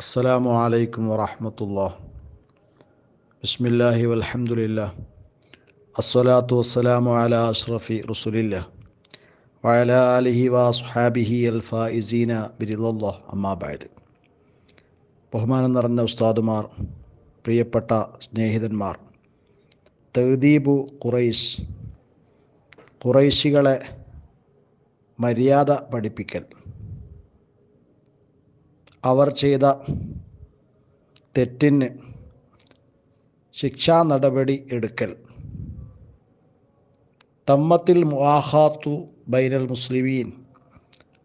അസ്സലാമു അലൈക്കും വറഹമത്തുല്ലാ ബിസ്മില്ലാഹി വലഹമുല്ല അസ്വലാത്തു വസ്സലാമു അല അഷ്റഫി റസുലില്ല വയല അലിഹി വാസ്ഹാബിഹി അൽഫാ ഇസീന ബിരിദുല്ലാ അമ്മാബായത് ബഹുമാനം നിറഞ്ഞ ഉസ്താദുമാർ പ്രിയപ്പെട്ട സ്നേഹിതന്മാർ തഹദീബു ഖുറൈസ് ഖുറൈശികളെ മര്യാദ പഠിപ്പിക്കൽ. അവർ ചെയ്ത തെറ്റിന് ശിക്ഷാ നടപടി എടുക്കൽ. തമ്മത്തിൽ മുഹാത്തു ബൈനൽ മുസ്ലിമീൻ.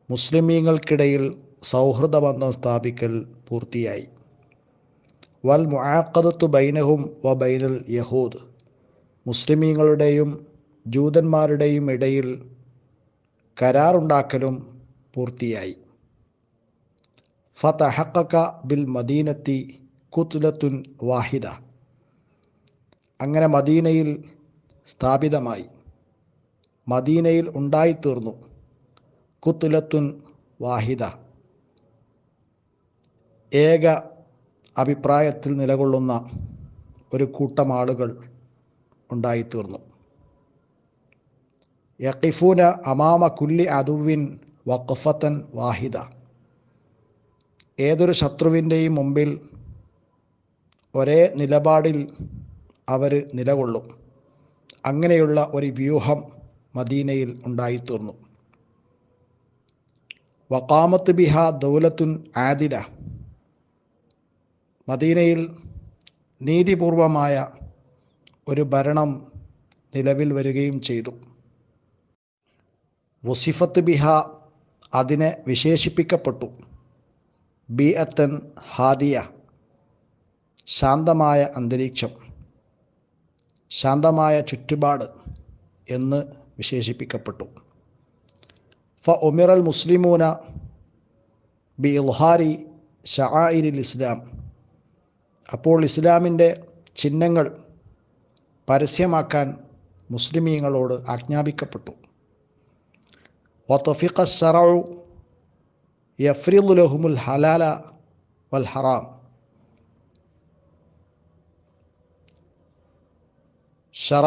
മുസ്ലിമീങ്ങൾക്കിടയിൽ സൗഹൃദ ബന്ധം സ്ഥാപിക്കൽ പൂർത്തിയായി. വൽ മുഹാക്കതത്തു ബൈനഹും വ ബൈനൽ യഹൂദ്. മുസ്ലിമീങ്ങളുടെയും ജൂതന്മാരുടെയും ഇടയിൽ കരാറുണ്ടാക്കലും പൂർത്തിയായി. ഫതഹക്ക ബിൽ മദീനത്തി കുത്ലത്തുൻ വാഹിദ. അങ്ങനെ മദീനയിൽ സ്ഥാപിതമായി. മദീനയിൽ ഉണ്ടായിത്തീർന്നു കുത്തുലത്തുൻ വാഹിദ. ഏക അഭിപ്രായത്തിൽ നിലകൊള്ളുന്ന ഒരു കൂട്ടം ആളുകൾ ഉണ്ടായിത്തീർന്നു. യക്കിഫൂന അമാമ കുല്ലി അതുവിൻ വഖഫത്തൻ വാഹിദ. ഏതൊരു ശത്രുവിന്റെയും മുമ്പിൽ ഒരേ നിലപാടിൽ അവർ നിലകൊള്ളും. അങ്ങനെയുള്ള ഒരു വ്യൂഹം മദീനയിൽ ഉണ്ടായിത്തീർന്നു. വക്കാമത്ത് ബിഹ ദൗലത്തുൻ ആദില. മദീനയിൽ നീതിപൂർവമായ ഒരു ഭരണം നിലവിൽ വരികയും ചെയ്തു. വസിഫത്ത് ബിഹ അതിനെ വിശേഷിപ്പിക്കപ്പെട്ടു. ബി അത്തൻ ഹാദിയ. ശാന്തമായ അന്തരീക്ഷം. ശാന്തമായ ചുറ്റുപാട് എന്ന് വിശേഷിപ്പിക്കപ്പെട്ടു. ഫ ഒമിറൽ മുസ്ലിമൂന ബി ഇൽഹാരി ഷായിരിൽ ഇസ്ലാം. അപ്പോൾ ഇസ്ലാമിന്റെ ചിഹ്നങ്ങൾ പരസ്യമാക്കാൻ മുസ്ലിമീങ്ങളോട് ആജ്ഞാപിക്കപ്പെട്ടു. വ തൊഫിഖ ഷറു യഫ്രിദുലഹുമുൽ ഹലാല വൽ ഹറാം ഷറ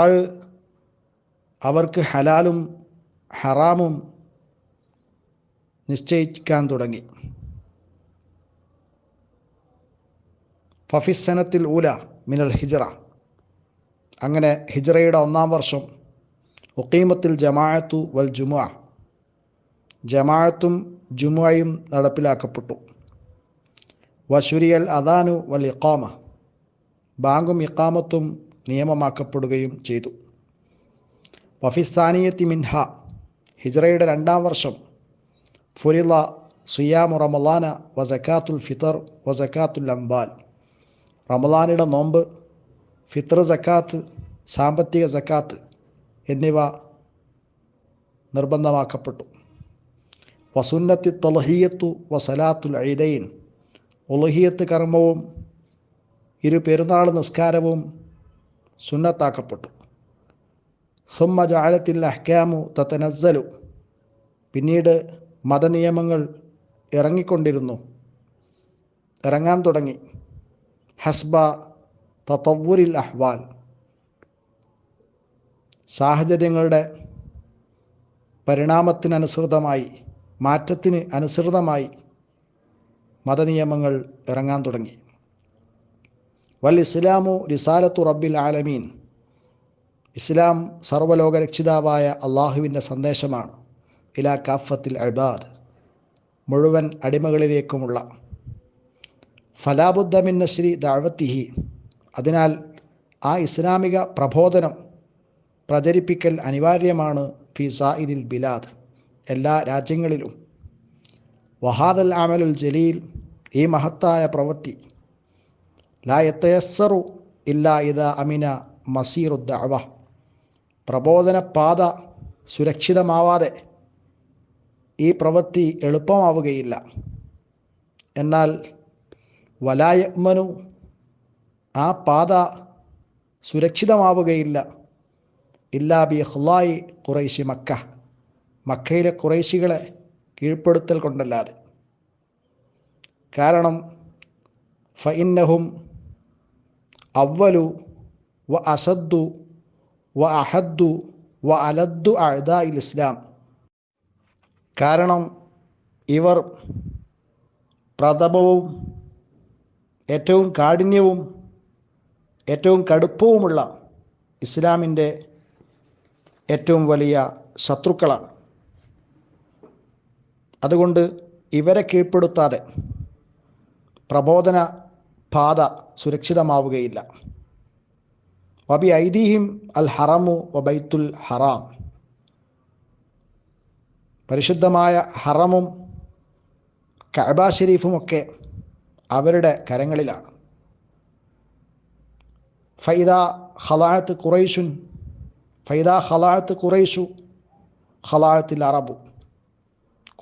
അവർക്ക് ഹലാലും ഹറാമും നിശ്ചയിക്കാൻ തുടങ്ങി. ഫഫിസനത്തിൽ ഊല മിനൽ ഹിജറ. അങ്ങനെ ഹിജറയുടെ ഒന്നാം വർഷം ഒക്കീമത്തിൽ ജമാഅത്തു വൽ ജുമുഅ. ജമാഅത്തും ജുമുഅയും നടപ്പിലാക്കപ്പെട്ടു. വശുരിയൽ അദാനു വൽ ഇഖാമ. ബാങ്കും ഇഖാമത്തും നിയമമാക്കപ്പെടുകയും ചെയ്തു. വഫിസ്ഥാനിയത്തി മിൻഹ. ഹിജ്റയുടെ രണ്ടാം വർഷം. ഫുരില സുയാമു റമലാന വ സക്കാത്തുൽ ഫിത്തർ വ സക്കാത്തുൽ അംബാൽ. റമലാനിയുടെ നോമ്പ് ഫിത്തർ സക്കാത്ത് സാമ്പത്തിക സക്കാത്ത് എന്നിവ നിർബന്ധമാക്കപ്പെട്ടു. വസുന്നത്തി തൊലഹീയത്തു വസലാത്തുൽ സലാത്തുൽ ഐദൈൻ ഒലഹിയത്ത് കർമ്മവും ഇരു പെരുന്നാൾ നിസ്കാരവും സുന്നത്താക്കപ്പെട്ടു. സുമ്മ ജാലത്തിൽ അഹ്കാമു തത്തനസ്സലു പിന്നീട് മതനിയമങ്ങൾ ഇറങ്ങിക്കൊണ്ടിരുന്നു. ഇറങ്ങാൻ തുടങ്ങി. ഹസ്ബ തത്തവുരിൽ അഹ്വാൽ. സാഹചര്യങ്ങളുടെ പരിണാമത്തിനനുസൃതമായി മാറ്റത്തിന് അനുസൃതമായി മതനിയമങ്ങൾ ഇറങ്ങാൻ തുടങ്ങി. വൽ ഇസ്ലാമു റിസാലത്തു റബ്ബിൽ ആലമീൻ. ഇസ്ലാം സർവലോക രക്ഷിതാവായ അള്ളാഹുവിന്റെ സന്ദേശമാണ്. ഇലാ കാഫത്തിൽ അബാദ് മുഴുവൻ അടിമകളിലേക്കുമുള്ള. ഫലാബുദ്ദമിൻ നശ്രി ദാവത്തിഹി അതിനാൽ ആ ഇസ്ലാമിക പ്രബോധനം പ്രചരിപ്പിക്കൽ അനിവാര്യമാണ് ഫി സായിരിൽ ബിലാദ്. എല്ലാ രാജ്യങ്ങളിലും. വഹാദൽ അമലുൽ ജലീൽ ഈ മഹത്തായ പ്രവൃത്തി. ലായത്തയസ്സറു ഇല്ല ഇത അമിന മസീറുദ്ദവ പ്രബോധന പാത സുരക്ഷിതമാവാതെ ഈ പ്രവൃത്തി എളുപ്പമാവുകയില്ല. എന്നാൽ വലായമ്മനു ആ പാത സുരക്ഷിതമാവുകയില്ല. ഇല്ലാ ബി ഹുലായി കുറൈശി മക്ക. മക്കയിലെ കുറേശികളെ കീഴ്പ്പെടുത്തൽ കൊണ്ടല്ലാതെ. കാരണം ഫഇന്നഹും അവലു വ അസദ്ദു വ അഹദ്ദു വ അലദ്ദു അഅദാഇൽ ഇസ്ലാം. കാരണം ഇവർ പ്രഥമവും ഏറ്റവും കാഠിന്യവും ഏറ്റവും കടുപ്പവുമുള്ള ഇസ്ലാമിന്റെ ഏറ്റവും വലിയ ശത്രുക്കളാണ്. അതുകൊണ്ട് ഇവരെ കീഴ്പ്പെടുത്താതെ പ്രബോധന പാത സുരക്ഷിതമാവുകയില്ല. വബി ഐദീഹിം അൽ ഹറമു വബൈത്തുൽ ഹറാം. പരിശുദ്ധമായ ഹറമും കഅബ ഷെരീഫുമൊക്കെ അവരുടെ കരങ്ങളിലാണ്. ഫൈദ ഖലാഅത്ത് കുറൈഷുൻ ഫൈദ ഖലാഅത്ത് ഖുറൈഷു ഖലാഅത്തിൽ അറബു.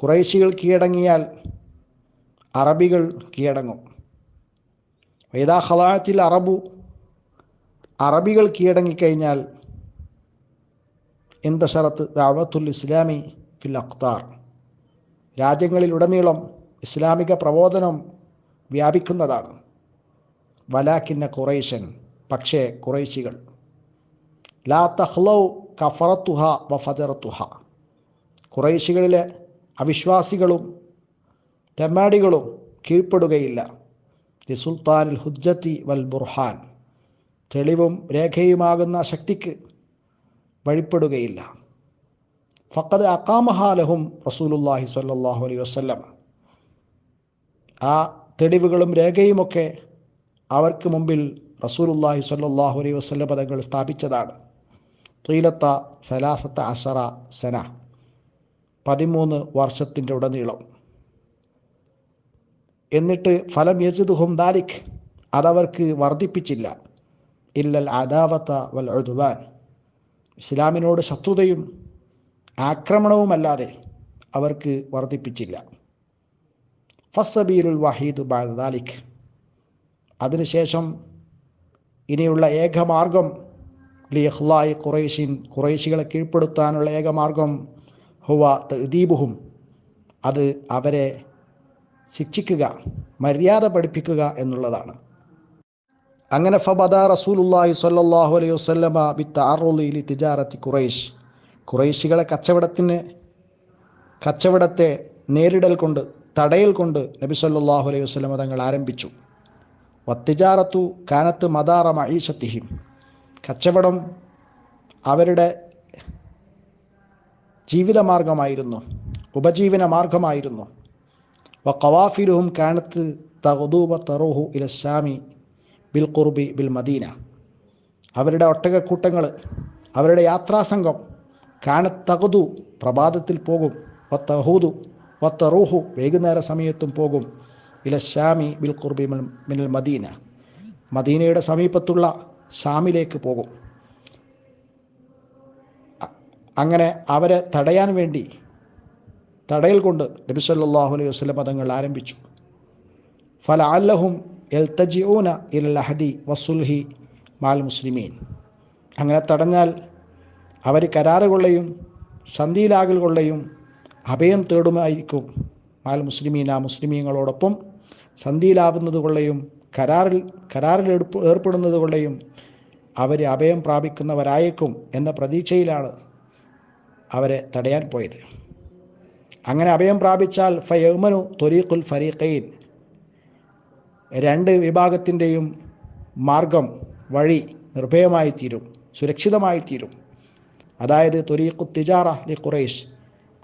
ഖുറൈശികൾ കീഴടങ്ങിയാൽ അറബികൾ കീഴടങ്ങും. വേദാ ഹലാത്തിൽ അറബു അറബികൾ കീഴടങ്ങിക്കഴിഞ്ഞാൽ എന്ത എന്തശറത്ത് ദാവത്തുൽ ഇസ്ലാമി ഫിൽ അഖ്താർ? രാജ്യങ്ങളിലുടനീളം ഇസ്ലാമിക പ്രബോധനം വ്യാപിക്കുന്നതാണ്. വലാക്കിന്ന ഖുറൈശൻ പക്ഷേ ഖുറൈശികൾ ലാ തഹ്ലൗ കഫറത്തുഹ വ ഫജറത്തുഹ. ഖുറൈശികളിലെ അവിശ്വാസികളും തെമ്മാടികളും കീഴ്പ്പെടുകയില്ല. ലി സുൽത്താനിൽ ഹുജ്ജത്തി വൽ ബുർഹാൻ. തെളിവും രേഖയുമാകുന്ന ശക്തിക്ക് വഴിപ്പെടുകയില്ല. ഫക്കത് അക്കാമഹാലഹും റസൂലുല്ലാഹി സ്വല്ലല്ലാഹു അലൈ വസല്ലം. ആ തെളിവുകളും രേഖയുമൊക്കെ അവർക്ക് മുമ്പിൽ റസൂലുല്ലാഹി സ്വല്ലല്ലാഹു അലൈ വസല്ലം പദങ്ങൾ സ്ഥാപിച്ചതാണ്. ത്രീലത്ത സലാസത്ത അസറ സന. പതിമൂന്ന് വർഷത്തിന്റെ ഉടനീളം. എന്നിട്ട് ഫലം യസിദുഹും ദാലിഖ് അതവർക്ക് വർദ്ധിപ്പിച്ചില്ല. ഇല്ലൽ അദാവത്ത വൽ ഉദ്വാൻ. ഇസ്ലാമിനോട് ശത്രുതയും ആക്രമണവുമല്ലാതെ അവർക്ക് വർദ്ധിപ്പിച്ചില്ല. ഫസബീലുൽ വഹീദ് ബാലിഖ് അതിനുശേഷം ഇനിയുള്ള ഏകമാർഗം ലിഹ്ലായ് ഖുറൈഷിൻ ഖുറൈശികളെ കീഴ്പ്പെടുത്താനുള്ള ഏകമാർഗം ഹുവ തദീബുഹും അത് അവരെ ശിക്ഷിക്കുക മര്യാദ പഠിപ്പിക്കുക എന്നുള്ളതാണ്. അങ്ങനെ ഫബദ റസൂലുല്ലാഹി സ്വല്ലല്ലാഹു അലൈഹി വസല്ലമ ബിത്തഅറുലി തിജാറത്തി ഖുറൈഷ് ഖുറൈശികളെ കച്ചവടത്തിന് കച്ചവടത്തെ നേരിടൽ കൊണ്ട് തടയൽ കൊണ്ട് നബി സ്വല്ലല്ലാഹു അലൈഹി വസല്ലമ തങ്ങൾ ആരംഭിച്ചു. വത്തിജാറത്തു കാനത്ത് മദാറ മഈഷത്തിഹിം കച്ചവടം അവരുടെ ജീവിതമാർഗമായിരുന്നു. ഉപജീവന മാർഗമായിരുന്നു വ കവാഫിലുഹും കാനത്ത് തഹദൂബ തറൂഹു ഇലസ്സാമി ബിൽ ഖുർബി ബിൽ മദീന. അവരുടെ ഒട്ടകക്കൂട്ടങ്ങൾ അവരുടെ യാത്രാസംഘം കാനത്തകുതു പ്രഭാതത്തിൽ പോകും. വ തഹൂദു വ വത്തറൂഹു വൈകുന്നേര സമയത്തും പോകും. ഇലശാമി ബിൽ ഖുർബി മിനൽ മദീന. മദീനയുടെ സമീപത്തുള്ള ഷാമിലേക്ക് പോകും. അങ്ങനെ അവരെ തടയാൻ വേണ്ടി തടയൽ കൊണ്ട് നബി സല്ലല്ലാഹു അലൈഹി വസ്ലം പദങ്ങൾ ആരംഭിച്ചു. ഫല അല്ലഹും എൽത്തജിഊന ഇൽ ലഹദി വസുൽഹി മാൽ മുസ്ലിമീൻ. അങ്ങനെ തടഞ്ഞാൽ അവർ കരാറ് കൊള്ളയും സന്ധിയിലാകൽ കൊള്ളയും അഭയം തേടുമായിരിക്കും മാൽ മുസ്ലിമീൻ. ആ മുസ്ലിമീങ്ങളോടൊപ്പം സന്ധിയിലാവുന്നത് കൊള്ളയും കരാറിൽ കരാറിൽ ഏർപ്പെടുന്നത് കൊള്ളയും അവർ അഭയം പ്രാപിക്കുന്നവരായേക്കും എന്ന പ്രതീക്ഷയിലാണ് അവരെ തടയാൻ പോയത്. അങ്ങനെ അഭയം പ്രാപിച്ചാൽ ഫയൗമനു തൊരീഖുൽ ഫരീഖൈൻ. രണ്ട് വിഭാഗത്തിന്റെയും മാർഗം വഴി നിർഭയമായി തീരും സുരക്ഷിതമായി തീരും. അതായത് തൊരീഖു തിജാറ ലി ഖുറൈഷ്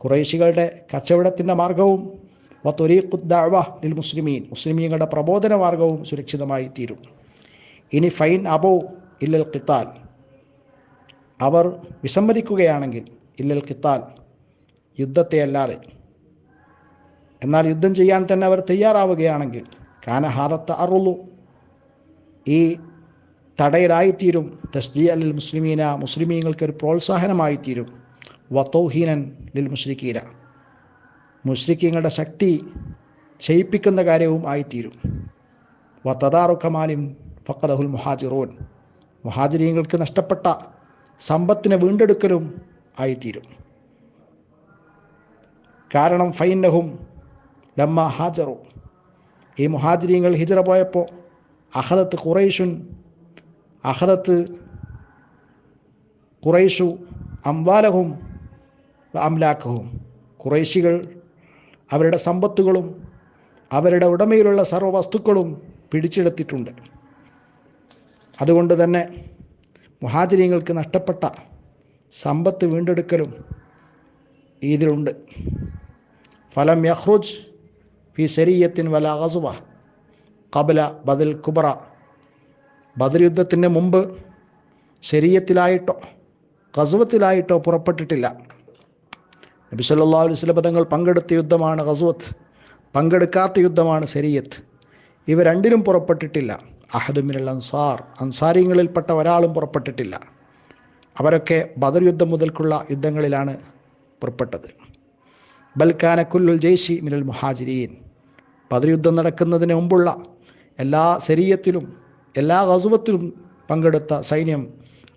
ഖുറൈശികളുടെ കച്ചവടത്തിന്റെ മാർഗവും വ തൊരീഖു ദഅവ ലിൽ മുസ്ലിമീൻ. മുസ്ലിമീങ്ങളുടെ പ്രബോധന മാർഗവും സുരക്ഷിതമായി തീരും. ഇനി ഫൈൻ അബോ ഇല്ലൽ ഖിത്താൽ. അവർ വിസമ്മതിക്കുകയാണെങ്കിൽ ഇല്ലൽ കിത്താൽ യുദ്ധത്തെ അല്ലാതെ. എന്നാൽ യുദ്ധം ചെയ്യാൻ തന്നെ അവർ തയ്യാറാവുകയാണെങ്കിൽ കാന ഹാദത്ത അറുള്ളു ഈ തടയലായിത്തീരും. തസ്ജി അലിൽ മുസ്ലിമീന മുസ്ലിമീങ്ങൾക്ക് ഒരു പ്രോത്സാഹനമായിത്തീരും. വത്തൗഹീനൻ ലിൽ മുസ്ലിക്കീന മുസ്ലിക്കീങ്ങളുടെ ശക്തി ക്ഷയിപ്പിക്കുന്ന കാര്യവും ആയിത്തീരും. വത്തദാറുഖമാലിം ഫക്കദഹുൽ മുഹാജിറൂൻ. മുഹാജിരീങ്ങൾക്ക് നഷ്ടപ്പെട്ട സമ്പത്തിനെ വീണ്ടെടുക്കലും ആയിത്തീരും. കാരണം ഫൈനഹും ലമ്മ ഹാജറു. ഈ മുഹാദിരിയങ്ങൾ ഹിജറ പോയപ്പോൾ അഹദത്ത് ഖുറൈഷുൻ അഹദത്ത് ഖുറൈഷു അംവാലഹും അംലാക്കഹും ഖുറൈശികൾ അവരുടെ സമ്പത്തുകളും അവരുടെ ഉടമയിലുള്ള സർവ വസ്തുക്കളും പിടിച്ചെടുത്തിട്ടുണ്ട്. അതുകൊണ്ട് തന്നെ മുഹാചര്യങ്ങൾക്ക് നഷ്ടപ്പെട്ട സമ്പത്ത് വീണ്ടെടുക്കലും ഇതിലുണ്ട്. ഫലം യഹ്റുജ് ഫി സെരീയത്തിൻ വല അസുവ കബല ബദൽ കുബറ. ബദൽ യുദ്ധത്തിന് മുമ്പ് ശരീരത്തിലായിട്ടോ കസുവത്തിലായിട്ടോ പുറപ്പെട്ടിട്ടില്ല. നബി പദങ്ങൾ പങ്കെടുത്ത യുദ്ധമാണ് ഖസുവത്ത് പങ്കെടുക്കാത്ത യുദ്ധമാണ് ശരീയത്ത്. ഇവ രണ്ടിലും പുറപ്പെട്ടിട്ടില്ല. അഹദുമിനൽ അൻസാർ അൻസാരിങ്ങളിൽപ്പെട്ട ഒരാളും പുറപ്പെട്ടിട്ടില്ല. അവരൊക്കെ ബദർ യുദ്ധം മുതൽക്കുള്ള യുദ്ധങ്ങളിലാണ് പുറപ്പെട്ടത്. ബൽക്കാന കുല്ലുൽ ജയ്ഷി മിനൽ മുഹാജിരീൻ. ബദർ യുദ്ധം നടക്കുന്നതിന് മുമ്പുള്ള എല്ലാ ശരീരത്തിലും എല്ലാ ഖസുവത്തിലും പങ്കെടുത്ത സൈന്യം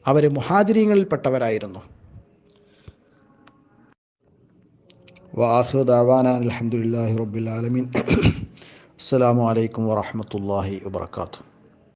അവർ മുഹാജിരീങ്ങളിൽപ്പെട്ടവരായിരുന്നു വാഹു ദാവാന അലഹമുല്ലാഹി റബുലാലമീൻ അസ്സാം വലൈക്കും വാഹമത്തല്ലാഹി വാത്തു